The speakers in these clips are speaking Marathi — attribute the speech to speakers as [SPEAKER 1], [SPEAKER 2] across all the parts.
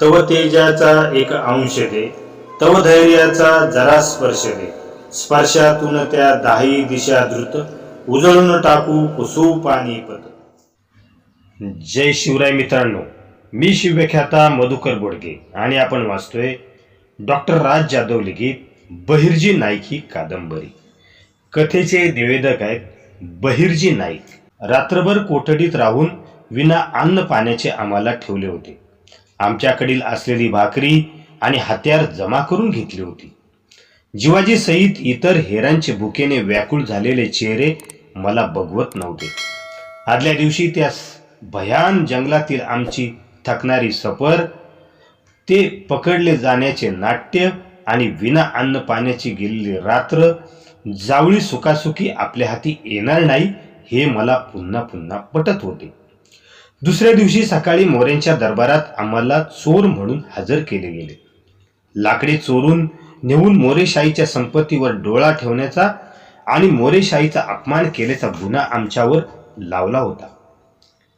[SPEAKER 1] तव तेजाचा एक अंश दे तव धैर्याचा जरा स्पर्श दे. स्पर्शातून त्या दाही दिशा द्रुत उजळून टाकू कुसू पाणीपद जय शिवराय मित्रांनो मी शिवव्याख्याता मधुकर बोडगे आणि आपण वाचतोय डॉक्टर राज जाधव लिखित बहिर्जी नाईक ही कादंबरी. कथेचे निवेदक आहेत बहिर्जी नाईक. रात्रभर कोठडीत राहून विना अन्न पाण्याचे आम्हाला ठेवले होते. आमच्याकडील असलेली भाकरी आणि हत्यार जमा करून घेतली होती. जिवाजी सहित इतर हेरांचे भुकेने व्याकुळ झालेले चेहरे मला बघवत नव्हते. आदल्या दिवशी त्या भयान जंगलातील आमची थकणारी सफर ते पकडले जाण्याचे नाट्य आणि विना अन्न पाण्याची गेलेली रात्र जावळी सुखासुखी आपल्या हाती येणार नाही हे मला पुन्हा पुन्हा पटत होते. दुसऱ्या दिवशी सकाळी मोऱ्यांच्या दरबारात आम्हाला चोर म्हणून हजर केले गेले. लाकडे चोरून नेऊन मोरेशाहीच्या संपत्तीवर डोळा ठेवण्याचा आणि मोरेशाहीचा अपमान केल्याचा गुन्हा आमच्यावर लावला होता.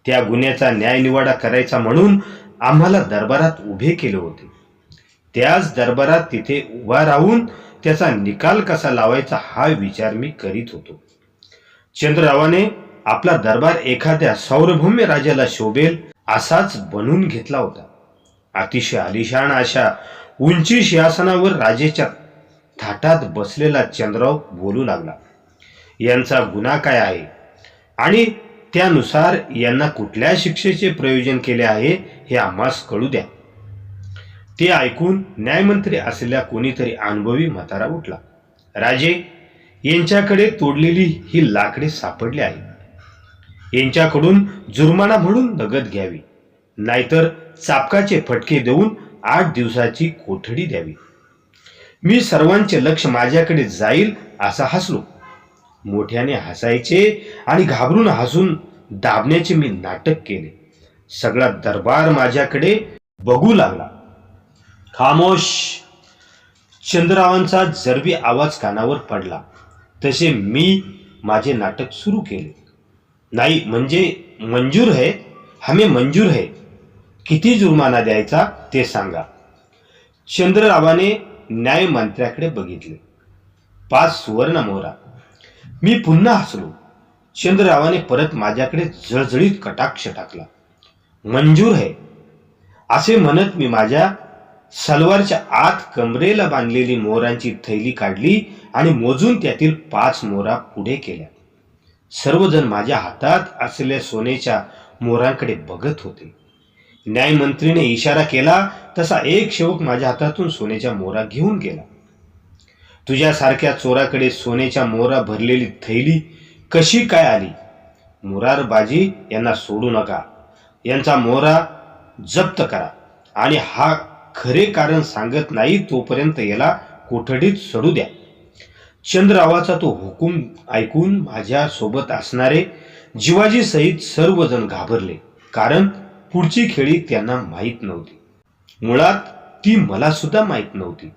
[SPEAKER 1] त्या गुन्ह्याचा न्यायनिवाडा करायचा म्हणून आम्हाला दरबारात उभे केले होते. त्याच दरबारात तिथे उभा राहून त्याचा निकाल कसा लावायचा हा विचार मी करीत होतो. चंद्ररावाने आपला दरबार एखाद्या सौरभूम्य राजाला शोभेल असाच बनवून घेतला होता. अतिशय आलिशान अशा उंची सिंहासनावर राजेच्या थाटात बसलेला चंद्रराव बोलू लागला. यांचा गुन्हा काय आहे? आणि त्यानुसार यांना कुठल्या शिक्षेचे प्रयोजन केले आहे हे आम्हास कळू द्या. ते ऐकून न्यायमंत्री असलेल्या कोणीतरी अनुभवी म्हातारा उठला. राजे यांच्याकडे तोडलेली ही लाकडे सापडली आहेत. यांच्याकडून जुर्माना म्हणून नगद घ्यावी. नाहीतर चापकाचे फटके देऊन आठ दिवसाची कोठडी द्यावी. मी सर्वांचे लक्ष माझ्याकडे जाईल असा हसलो. मोठ्याने हसायचे आणि घाबरून हसून दाबण्याचे मी नाटक केले. सगळा दरबार माझ्याकडे बघू लागला. खामोश! चंद्ररावांचा जरबी आवाज कानावर पडला. तसे मी माझे नाटक सुरू केले. नाही म्हणजे मंजूर है हमें मंजूर है. किती जुर्माना द्यायचा ते सांगा. चंद्ररावाने न्यायमंत्र्याकडे बघितले. पाच सुवर्ण मोहरा. मी पुन्हा हसलो. चंद्ररावाने परत माझ्याकडे जळजळीत कटाक्ष टाकला. मंजूर है. असे म्हणत मी माझ्या सलवारच्या आत कमरेला बांधलेली मोरांची थैली काढली आणि मोजून त्यातील पाच मोरा पुढे केल्या. सर्वजण माझ्या हातात असलेल्या सोन्याच्या मोरांकडे बघत होते. न्यायमंत्रीने इशारा केला तसा एक शेवक माझ्या हातातून सोन्याच्या मोरा घेऊन गेला. तुझ्यासारख्या चोराकडे सोन्याच्या मोरा भरलेली थैली कशी काय आली? मुरारबाजी यांना सोडू नका. यांचा मोरा जप्त करा. आणि हा खरे कारण सांगत नाही तोपर्यंत याला कोठडीत सोडू द्या. चंद्रावाचा तो हुकूम ऐकून माझ्या सोबत असणारे जिवाजी सहित सर्वजण घाबरले कारण पुढची खेळी त्यांना माहीत नव्हती. मुळात ती मला सुद्धा माहीत नव्हती.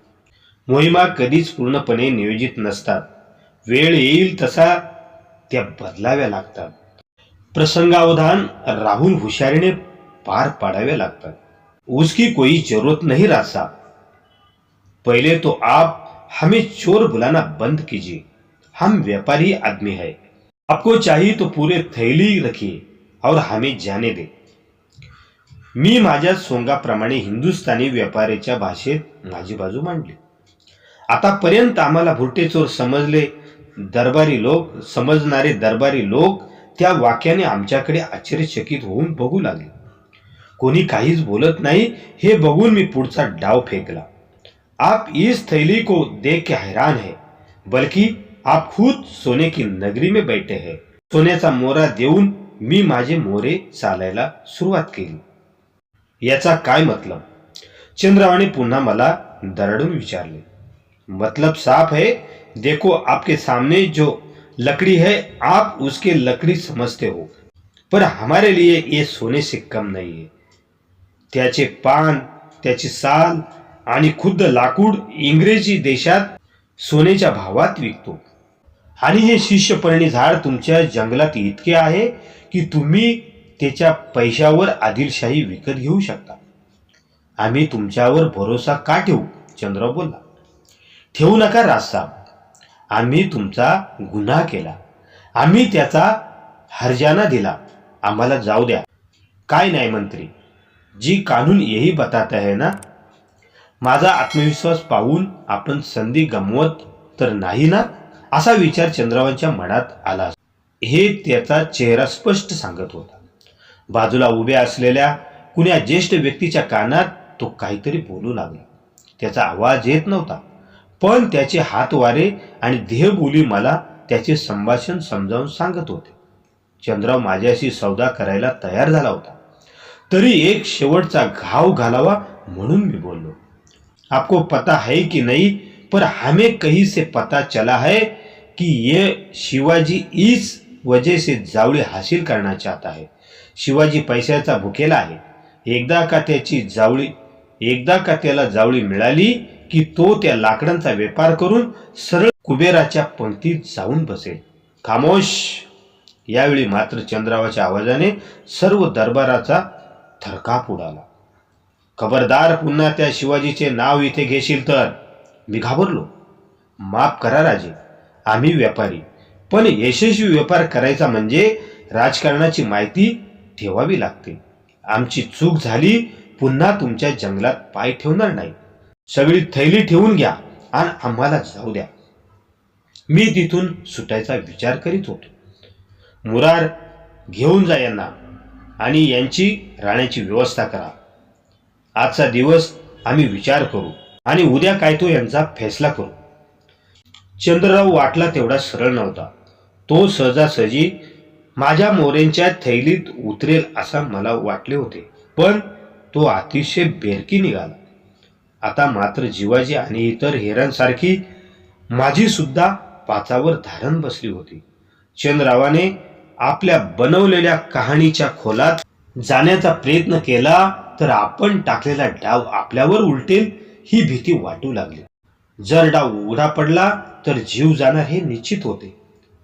[SPEAKER 1] मोहिमा कधीच पूर्णपणे नियोजित नसतात. वेळ येईल तसा त्या बदलाव्या लागतात. प्रसंगावधान राहुल हुशारीने पार पाडावे लागतात. उसकी कोई जरूरत नहीं रासा. पहले तो आप हमें चोर बुलाना बंद कीजिए। हम व्यापारी आदमी है। आपको चाहिए तो पूरे थैली रखिए और हमें जाने दे। मी माझ्या सोंगाप्रमाणे हिंदुस्थानी व्यापाऱ्याच्या भाषेत माझी बाजू मांडली. आतापर्यंत आम्हाला भुरटे चोर समजले दरबारी लोक समजणारे दरबारी लोक त्या वाक्याने आमच्याकडे आश्चर्यचकित होऊन बघू लागले. कोणी काहीच बोलत नाही हे बघून मी पुढचा डाव फेकला. आप इस थैली को देख के हैरान है बल्कि आप खुद सोने की नगरी में बैठे हैं। सोन्याचा मोरा देऊन मी माझे मोरे चालायला सुरुवात केली। याचा काय मतलब? चंद्रावाने पुन्हा मला दरडून विचारले। मतलब साफ है देखो आपके सामने जो लकड़ी है आप उसके लकड़ी समझते हो। पर हमारे लिए ये सोने से कम नहीं है। त्याचे पान त्याची साल आणि खुद्द लाकूड इंग्रजी देशात सोन्याच्या भावात विकतो. आणि हे शिष्यपर्णी झाड तुमच्या जंगलात इतके आहे की तुम्ही त्याच्या पैशावर आदिलशाही विकत घेऊ शकता. आम्ही तुमच्यावर भरोसा का ठेवू? चंद्र बोलला. ठेवू नका राजसाहेब आम्ही तुमचा गुन्हा केला. आम्ही त्याचा हर्जाना दिला. आम्हाला जाऊ द्या. काय नाही मंत्री. जी कानून यही बताता है ना? माझा आत्मविश्वास पाहून आपण संधी गमवत तर नाही ना? असा विचार चंद्रावांच्या मनात आला हे त्याचा चेहरा स्पष्ट सांगत होता. बाजूला उभ्या असलेल्या कुण्या ज्येष्ठ व्यक्तीच्या कानात तो काहीतरी बोलू लागला. त्याचा आवाज येत नव्हता पण त्याचे हातवारे आणि देहबोली मला त्याचे संभाषण समजावून सांगत होते. चंद्राव माझ्याशी सौदा करायला तयार झाला होता. तरी एक शेवटचा घाव घालावा म्हणून मी बोललो. आपको पता है कि नहीं पर हमें कहीं से पता चला है कि ये शिवाजी इस वजह से जावळी हासिल करना चाहता है। शिवाजी पैशाचा भुकेला आहे। एकदा का त्याची जावळी एकदा का त्याला जावळी मिळाली की तो त्या लाकडांचा व्यापार करून सरळ कुबेराच्या पंक्तीत जाऊन बसेल। खामोश! यावेळी मात्र चंद्रावाच्या आवाजाने सर्व दरबाराचा थरकाप उडाला। खबरदार पुन्हा त्या शिवाजीचे नाव इथे घेशील तर? मी घाबरलो. माफ करा राजे आम्ही व्यापारी. पण यशस्वी व्यापार करायचा म्हणजे राजकारणाची माहिती ठेवावी लागते. आमची चूक झाली पुन्हा तुमच्या जंगलात पाय ठेवणार नाही. सगळी थैली ठेवून घ्या आणि आम्हाला जाऊ द्या. मी तिथून सुटायचा विचार करीत होतो. मुरार घेऊन जा यांना आणि यांची राहण्याची व्यवस्था करा. आजचा दिवस आम्ही विचार करू आणि उद्या काय तो यांचा फैसला करू. चंद्रराव वाटला तेवढा सरळ नव्हता. तो सहजासहजी माझ्या मोरेंच्या थैलीत उतरेल असा मला वाटले होते. पण तो अतिशय बेरकी निघाला. आता मात्र जीवाजी आणि इतर हेरांसारखी माझी सुद्धा पाचावर धारण बसली होती. चंद्ररावाने आपल्या बनवलेल्या कहाणीच्या खोलात जाण्याचा प्रयत्न केला तर आपण टाकलेला डाव आपल्यावर उलटेल ही भीती वाटू लागली. जर डाव उघडा पडला तर जीव जाणार हे निश्चित होते.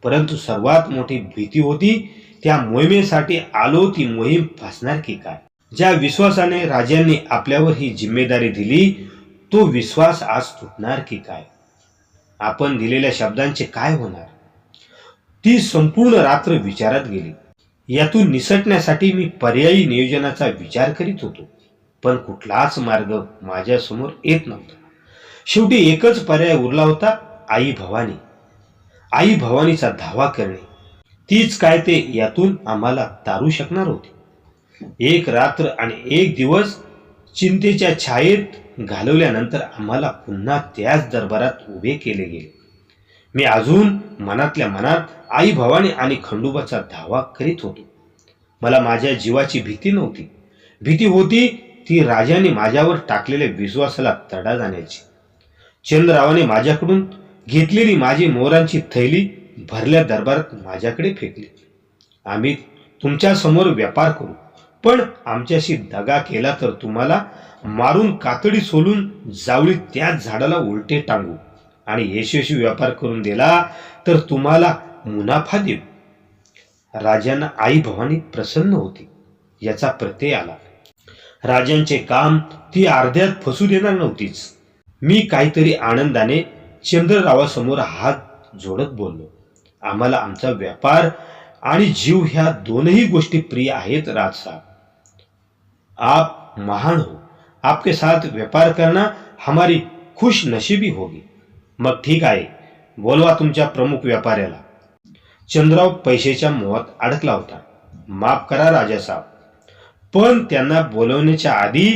[SPEAKER 1] परंतु सर्वात मोठी भीती होती त्या मोहिमेसाठी आलो ती मोहीम फसणार की काय? ज्या विश्वासाने राजांनी आपल्यावर ही जिम्मेदारी दिली तो विश्वास आज तुटणार की काय? आपण दिलेल्या शब्दांचे काय होणार? ती संपूर्ण रात्र विचारात गेली. यातून निसटण्यासाठी मी पर्यायी नियोजनाचा विचार करीत होतो. पण कुठलाच मार्ग माझ्यासमोर येत नव्हता. शेवटी एकच पर्याय उरला होता आई भवानी. आई भवानीचा धावा करणे. तीच काय ते यातून आम्हाला तारू शकणार होती. एक रात्र आणि एक दिवस चिंतेच्या छायेत घालवल्यानंतर आम्हाला पुन्हा त्याच दरबारात उभे केले गेले. मी अजून मनातल्या मनात आई भवानी आणि खंडोबाचा धावा करीत होतो. मला माझ्या जीवाची भीती नव्हती. भीती होती ती राजाने माझ्यावर टाकलेल्या विश्वासाला तडा जाण्याची. चंद्ररावाने माझ्याकडून घेतलेली माझी मोरांची थैली भरल्या दरबारात माझ्याकडे फेकली. आम्ही तुमच्यासमोर व्यापार करू पण आमच्याशी दगा केला तर तुम्हाला मारून कातडी सोलून जावळी त्याच झाडाला उलटे टांगू. आणि यशस्वी व्यापार करून दिला तर तुम्हाला मुनाफा देऊ. राजांना आई भवानी प्रसन्न होती याचा प्रत्यय आला. राजांचे काम ती अर्ध्यात फसू देणार नव्हतीच. मी काहीतरी आनंदाने चंद्ररावासमोर हात जोडत बोललो. आम्हाला आमचा व्यापार आणि जीव ह्या दोनही गोष्टी प्रिय आहेत राजसाहेब आप महान हो. आपके साथ व्यापार करना हमारी खुश नशीबी होगी. मग ठीक आहे बोलवा तुमच्या प्रमुख व्यापाऱ्याला. चंद्रराव पैशाच्या मोहात अडकला होता. माफ करा राजासाहेब पण त्यांना बोलवण्याच्या आधी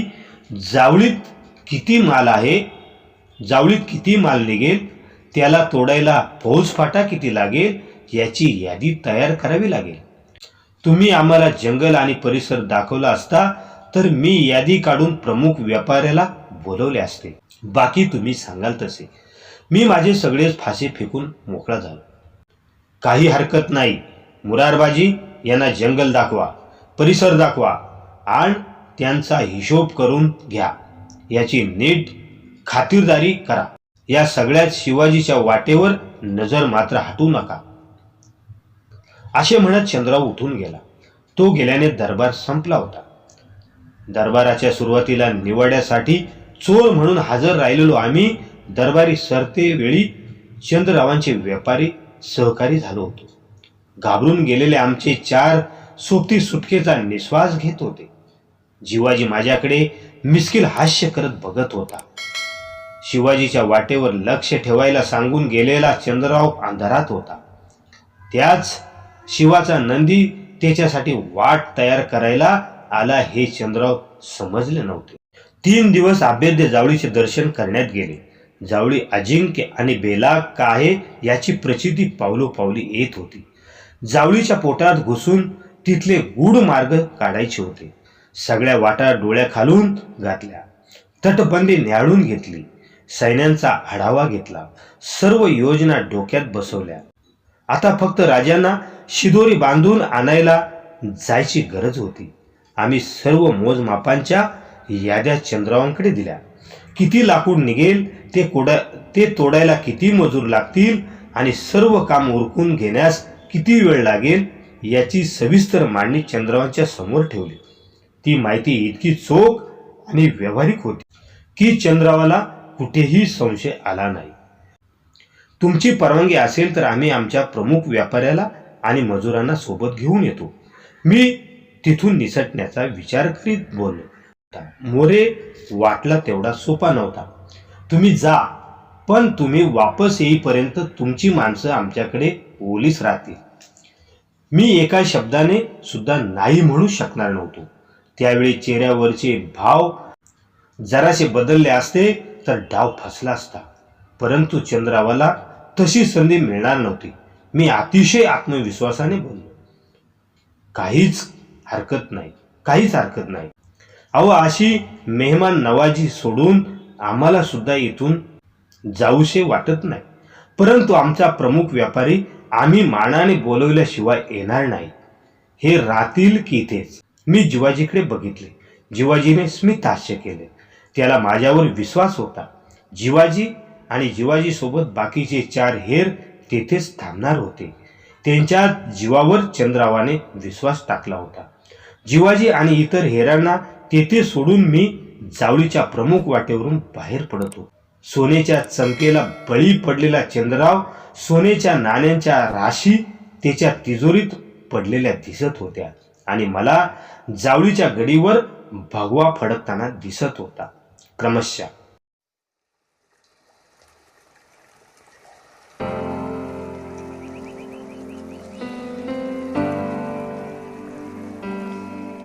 [SPEAKER 1] जावळीत किती माल आहे जावळीत किती माल निघेल त्याला तोडायला फौजफाटा किती लागेल याची यादी तयार करावी लागेल. तुम्ही आम्हाला जंगल आणि परिसर दाखवला असता तर मी यादी काढून प्रमुख व्यापाऱ्याला बोलवले असते. बाकी तुम्ही सांगाल तसे. मी माझे सगळेच फासे फेकून मोकळा झालो. काही हरकत नाही. मुरारबाजी यांना जंगल दाखवा परिसर दाखवा आणि त्यांचा हिशोब करून घ्या. याची नीट खातिरदारी करा. या सगळ्यात शिवाजीच्या वाटेवर नजर मात्र हटू नका. असे म्हणत चंद्राव उठून गेला. तो गेल्याने दरबार संपला होता. दरबाराच्या सुरुवातीला निवड्यासाठी चोर म्हणून हजर राहिलेलो आम्ही दरबारी सरते वेळी चंद्ररावांचे व्यापारी सहकारी झालो होतो. घाबरून गेलेले आमचे चार सोबती सुटकेचा निश्वास घेत होते. जिवाजी माझ्याकडे मिस्किल हास्य करत बघत होता. शिवाजीच्या वाटेवर लक्ष ठेवायला सांगून गेलेला चंद्रराव अंधारात होता. त्याच शिवाचा नंदी त्याच्यासाठी वाट तयार करायला आला हे चंद्रराव समजले नव्हते. तीन दिवस अभेद्य जावळीचे दर्शन करण्यात गेले. जावळी अजिंक्य आणि बेला काहे याची प्रचिती पावलोपावली येत होती. जावळीच्या पोटात घुसून तिथले गूढ मार्ग काढायचे होते. सगळ्या वाटा डोळ्या खालून घातल्या तटबंदी न्याळून घेतली. सैन्यांचा आढावा घेतला. सर्व योजना डोक्यात बसवल्या. आता फक्त राजांना शिदोरी बांधून आणायला जायची गरज होती. आम्ही सर्व मोजमापांच्या याद्या चंद्रावांकडे दिल्या. किती लाकूड निघेल ते कोडा ते तोडायला किती मजूर लागतील आणि सर्व काम उरकून घेण्यास किती वेळ लागेल याची सविस्तर मांडणी चंद्रावांच्या समोर ठेवली. ती माहिती इतकी चोख आणि व्यावहारिक होती की चंद्रावाला कुठेही संशय आला नाही. तुमची परवानगी असेल तर आम्ही आमच्या प्रमुख व्यापाऱ्याला आणि मजुरांना सोबत घेऊन येतो. मी तिथून निसटण्याचा विचार करीत बोललो. मोरे वाटला तेवढा सोपा नव्हता. तुम्ही जा पण तुम्ही वापस येईपर्यंत तुमची माणसं आमच्याकडे ओलीस राहतील. मी एका शब्दाने सुद्धा नाही म्हणू शकणार नव्हतो. त्यावेळी चेहऱ्यावरचे भाव जरासे बदलले असते तर डाव फसला असता. परंतु चंद्रावाला तशी संधी मिळणार नव्हती. मी अतिशय आत्मविश्वासाने बोललो. काहीच हरकत नाही काहीच हरकत नाही. अहो अशी मेहमान नवाजी सोडून आम्हाला सुद्धा इथून जाऊशे वाटत नाही. परंतु आमचा प्रमुख व्यापारी आम्ही मानाने बोलवल्याशिवाय येणार नाही. हे राहतील की इथेच? मी जिवाजीकडे बघितले. जिवाजीने स्मित हास्य केले. त्याला माझ्यावर विश्वास होता. जिवाजी आणि जिवाजीसोबत बाकीचे चार हेर तेथेच थांबणार होते. त्यांच्या जीवावर चंद्रावाने विश्वास टाकला होता. जिवाजी आणि इतर हेरांना तेथे सोडून मी जावळीच्या प्रमुख वाटेवरून बाहेर पडतो. सोन्याच्या चमकेला बळी पडलेला चंद्रराव सोनेच्या नाण्यांच्या राशी त्याच्या तिजोरीत पडलेल्या दिसत होत्या आणि मला जावळीच्या गडीवर भगवा फडकताना दिसत होता. क्रमशः